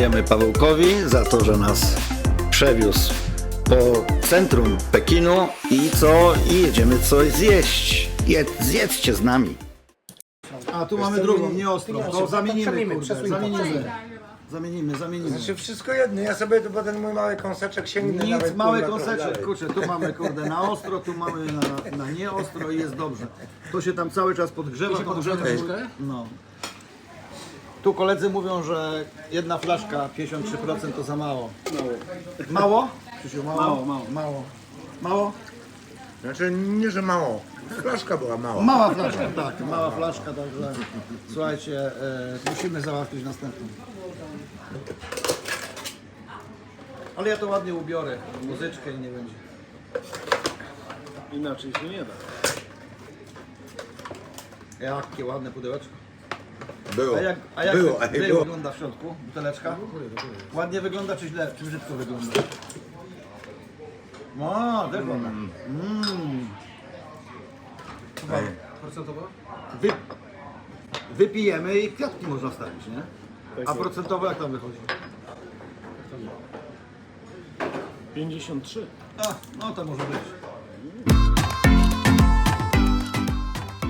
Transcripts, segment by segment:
dziękujemy Pawełkowi za to, że nas przewiózł po centrum Pekinu i co? I jedziemy coś zjeść. Jedz, zjedzcie z nami. A tu mamy drugą, nie ostrą. To zamienimy, kurde, zamienimy. Zamienimy, zamienimy. Znaczy wszystko jedno, ja sobie tu potem mój mały kąseczek sięgnę. Nic, nawet mały kurwa, kąseczek, dalej. kurczę, tu mamy kurde na ostro, tu mamy na, na nieostro i jest dobrze. To się tam cały czas podgrzewa. To podgrzewa No. Tu koledzy mówią, że jedna flaszka 53% to za mało. Mało? Mało? Krzysiu, mało? Mało, mało. Mało? Mało? Znaczy nie, że mało. Flaszka była mała. Mała flaszka, tak, mała flaszka, także słuchajcie, e, musimy załatwić następną. Ale ja to ładnie ubiorę, muzyczkę i nie będzie. Inaczej się nie da. Jakie ładne pudełeczko. Było. A jak, a jak było, było. wygląda w środku buteleczka? Ładnie wygląda czy źle, czy brzydko wygląda? No, też ładne. Mm. Ej, Wy, wypijemy i kwiatki można wstawić, nie? A procentowo jak tam wychodzi? 53. A, no to może być.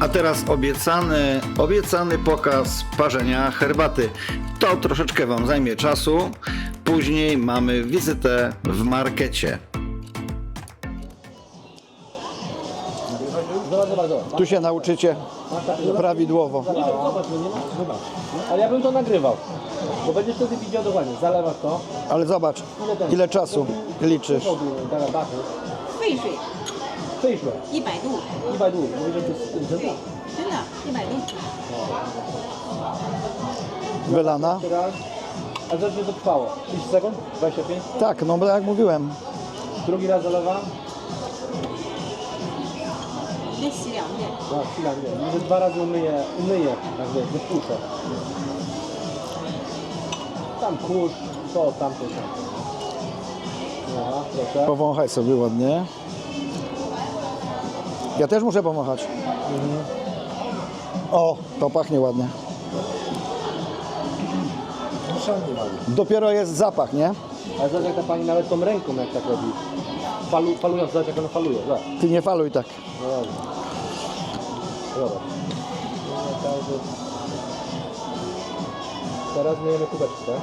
A teraz obiecany, obiecany pokaz parzenia herbaty. To troszeczkę Wam zajmie czasu. Później mamy wizytę w markecie. Tu się nauczycie prawidłowo. Ale ja bym to nagrywał. Bo będziesz wtedy widział dokładnie. Zalewasz to. Ale zobacz, ile czasu liczysz. 沸水 Przejrzę. 一百度， I bajdu. Mówię, że to jest ten 对，真的，一百度。 Wylana? Teraz. A zobacz, że to trwało. 30 sekund? 25? Tak, no bo jak mówiłem. Drugi raz zalewam. 再洗两遍。 No, chwila, nie. Może dwa razy umyję, umyję. Tak wiesz, wypuszczę. Tam kurz, to, tamto, tamto. Aha, proszę. Powąchaj sobie ładnie. Ja też muszę pomachać. O, to pachnie ładnie. Dopiero jest zapach, nie? Ale zobacz jak ta pani nawet tą ręką jak tak robi. Falu, falując, zobacz jak ona faluje, zobacz. Ty nie faluj tak. No dobra. No, Teraz myjemy kubeczki, tak?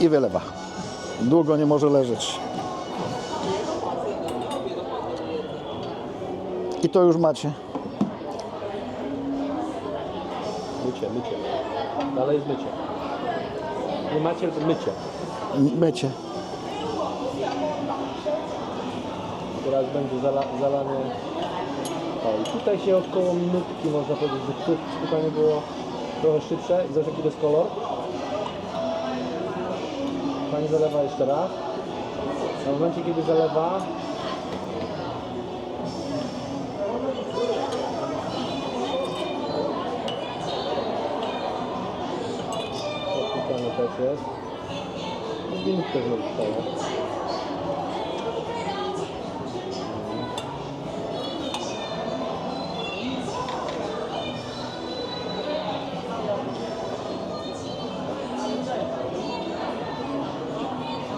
I wylewa. Długo nie może leżeć. I to już macie. Mycie, mycie. Dalej jest mycie. Nie macie, tylko mycie. Mycie. Teraz będzie zala, zalanie. O, i tutaj się około minutki można powiedzieć, że tu było trochę szybsze. Zobacz jaki to jest kolor. Pani zalewa jeszcze raz. A w momencie kiedy zalewa, Odpukane też jest.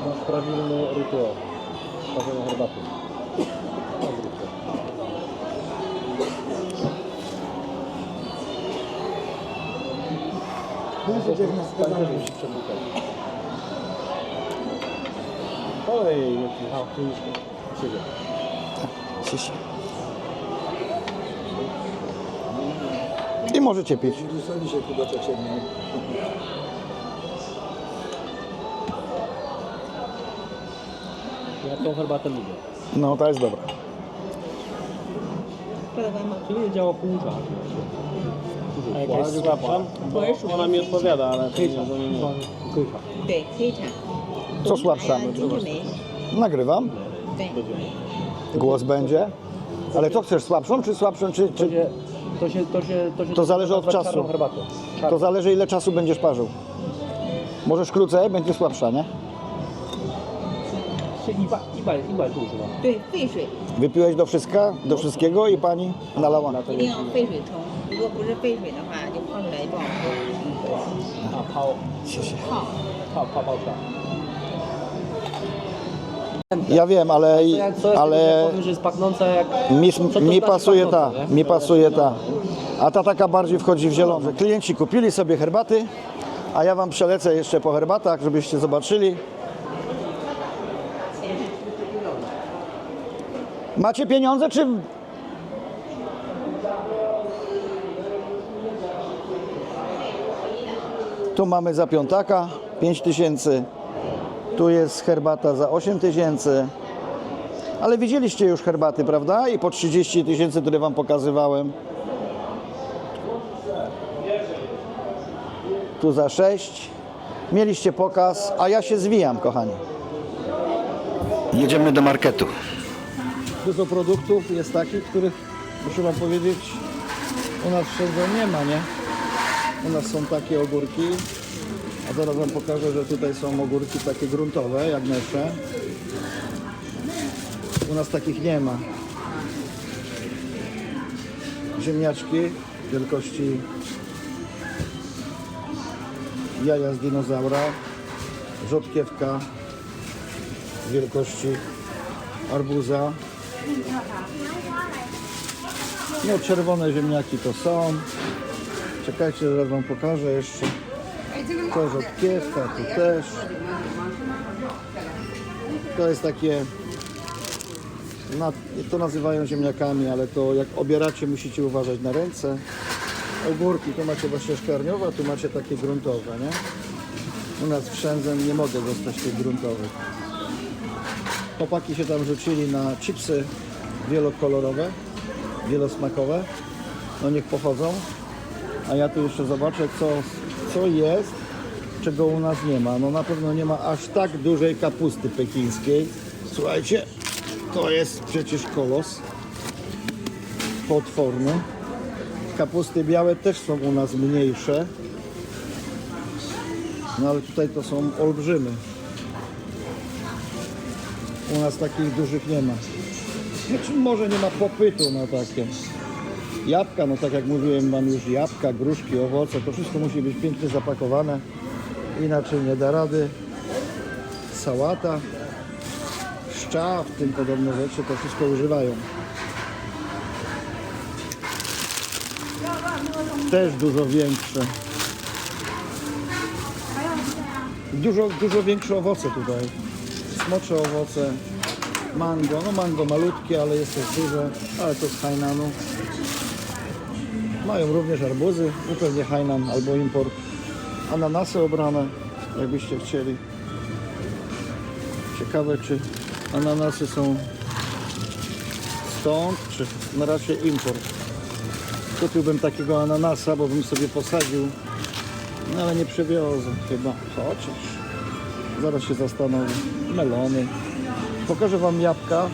No, Minutkę znowu Pan też musi przepukać. Ojej, Michał, tu już siebie. I możecie pić. Ja tą herbatę lubię. No, to jest dobra. Czyli działa pół czasu A jakaś słabsza? Bo ona mi odpowiada, ale to nie, to nie, nie. Kycha. 对，黑茶。 Co słabsza? 金骏眉。 Nagrywam. 对， Głos będzie. Ale co chcesz, słabszą czy słabszą, czy, To czy... się, to się, to się, to się To zależy od nazywa czasu. czarną herbatą. To zależy ile czasu będziesz parzył. Możesz krócej, będzie słabsza, nie? 是一半一百一百度是吧？对，沸水 Wypiłeś do wszystka, do wszystkiego i pani nalała. 一定要沸水冲， 如果不是沸水的话，就泡出来不好喝。啊，泡泡。泡泡泡出来。 Ja wiem, ale, To jak coś, ale... ale powiem, że jest pachnące jak... mi, Co to mi znaczy pasuje ta, pachnące, nie? mi pasuje ta. A ta taka bardziej wchodzi w zielone. Klienci kupili sobie herbaty, a ja wam przelecę jeszcze po herbatach, żebyście zobaczyli. Macie pieniądze, czy... Tu mamy za piątaka 5 tysięcy. Tu jest herbata za 8 tysięcy. Ale widzieliście już herbaty, prawda? I po 30 tysięcy, które Wam pokazywałem. Tu za 6. Mieliście pokaz, a ja się zwijam, kochani. Jedziemy do marketu. Dużo produktów jest takich, których, muszę Wam powiedzieć, u nas wszędzie nie ma, nie? U nas są takie ogórki, a zaraz Wam pokażę, że tutaj są ogórki takie gruntowe, jak nasze. U nas takich nie ma. Ziemniaczki wielkości jaja z dinozaura, rzodkiewka wielkości arbuza. No czerwone ziemniaki to są. Czekajcie, zaraz Wam pokażę jeszcze. To rzodkiewka, tu też. To jest takie to nazywają ziemniakami, ale to jak obieracie musicie uważać na ręce. Ogórki, tu macie właśnie szklarniowe, a tu macie takie gruntowe, nie? U nas w Shenzhen nie mogę dostać tych gruntowych. Chłopaki się tam rzucili na chipsy wielokolorowe, wielosmakowe. No niech pochodzą. A ja tu jeszcze zobaczę, co, co jest, czego u nas nie ma. No na pewno nie ma aż tak dużej kapusty pekińskiej. Słuchajcie, to jest przecież kolos potworny. Kapusty białe też są u nas mniejsze. No ale tutaj to są olbrzymy. U nas takich dużych nie ma. Znaczy może nie ma popytu na takie. Jabłka, no tak jak mówiłem Wam już, jabłka, gruszki, owoce, to wszystko musi być pięknie zapakowane. Inaczej nie da rady. Sałata, szcza, w tym podobne rzeczy, to wszystko używają. Też dużo większe. Dużo, dużo większe owoce tutaj. Smocze owoce, mango. No mango malutkie, ale jest też duże, ale to z Hainanu. Mają również arbuzy, pewnie Hainan albo import. Ananasy obrane, jakbyście chcieli. Ciekawe, czy ananasy są stąd, czy na razie import. Kupiłbym takiego ananasa, bo bym sobie posadził, no ale nie przewiozę chyba, chociaż zaraz się zastanowię. Melony. Pokażę Wam jabłka,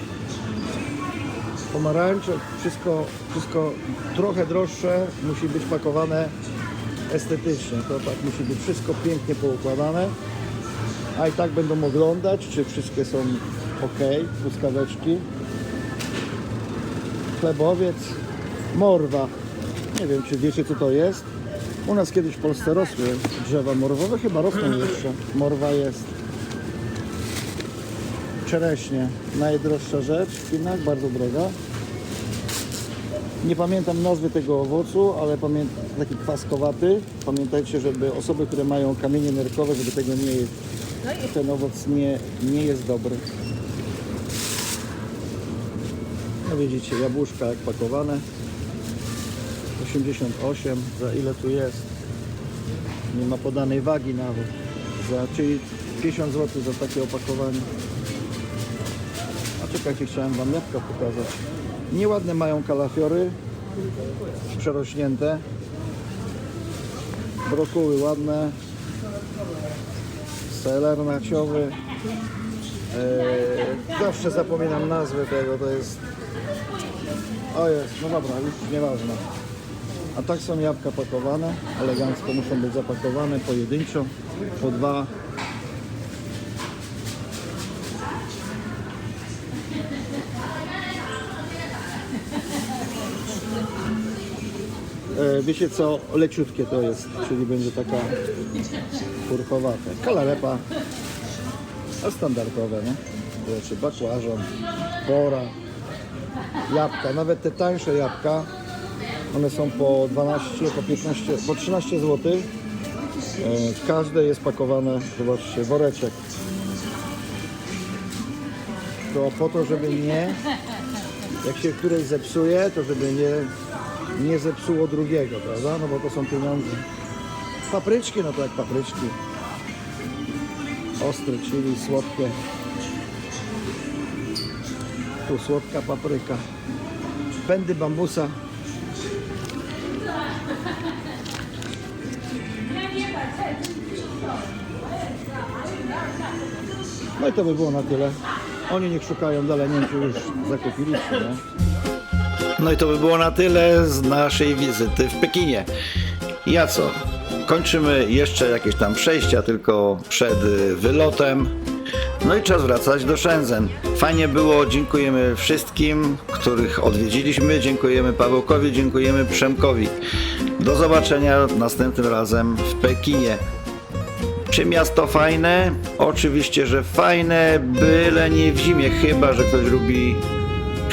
pomarańcze, wszystko, wszystko trochę droższe, musi być pakowane estetycznie. To tak musi być wszystko pięknie poukładane a i tak będą oglądać, czy wszystkie są ok, truskaweczki. Chlebowiec, morwa. Nie wiem, czy wiecie, co to jest. U nas kiedyś w Polsce rosły drzewa morwowe, chyba rosną jeszcze. Morwa jest. Czereśnie, najdroższa rzecz w Chinach, bardzo droga. Nie pamiętam nazwy tego owocu, ale pamiętam taki kwaskowaty. Pamiętajcie, żeby osoby, które mają kamienie nerkowe, żeby tego nie jeść. Ten owoc nie, nie jest dobry. No widzicie, jabłuszka jak pakowane. 88, za ile tu jest? Nie ma podanej wagi nawet. Za, czyli 50 zł za takie opakowanie. Czekajcie, chciałem Wam jabłka pokazać. Nieładne mają kalafiory, przerośnięte. Brokuły ładne. Seler naciowy. Eee, zawsze zapominam nazwy tego, to jest... O jest, no dobra, już nieważne. A tak są jabłka pakowane, elegancko muszą być zapakowane pojedynczo, po dwa. Wiecie co, leciutkie to jest, czyli będzie taka kurkowata. Kalarepa, a standardowe, nie? Rzeczy, bakłażan, pora, jabłka, nawet te tańsze jabłka, one są po 12, po 15, po 13 zł. E, każde jest pakowane, zobaczcie, woreczek. To po to, żeby nie, jak się któreś zepsuje, to żeby nie, nie zepsuło drugiego, prawda? No bo to są pieniądze. Papryczki, no to jak papryczki. Ostre, chili, słodkie. Tu słodka papryka. Pędy bambusa. No i to by było na tyle. Oni niech szukają dalej, nie wiem czy już zakupiliśmy, nie? No i to by było na tyle z naszej wizyty w Pekinie. Ja co? Kończymy jeszcze jakieś tam przejścia, tylko przed y, wylotem. No i czas wracać do Shenzhen. Fajnie było, dziękujemy wszystkim, których odwiedziliśmy. Dziękujemy Pawełkowi, dziękujemy Przemkowi. Do zobaczenia następnym razem w Pekinie. Czy miasto fajne? Oczywiście, że fajne, byle nie w zimie, chyba że ktoś lubi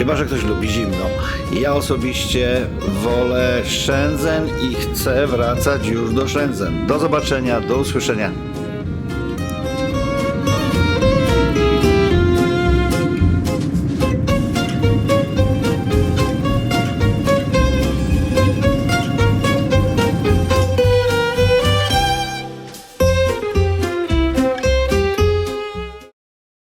Chyba, że ktoś lubi zimno. Ja osobiście wolę Shenzhen i chcę wracać już do Shenzhen. Do zobaczenia, do usłyszenia.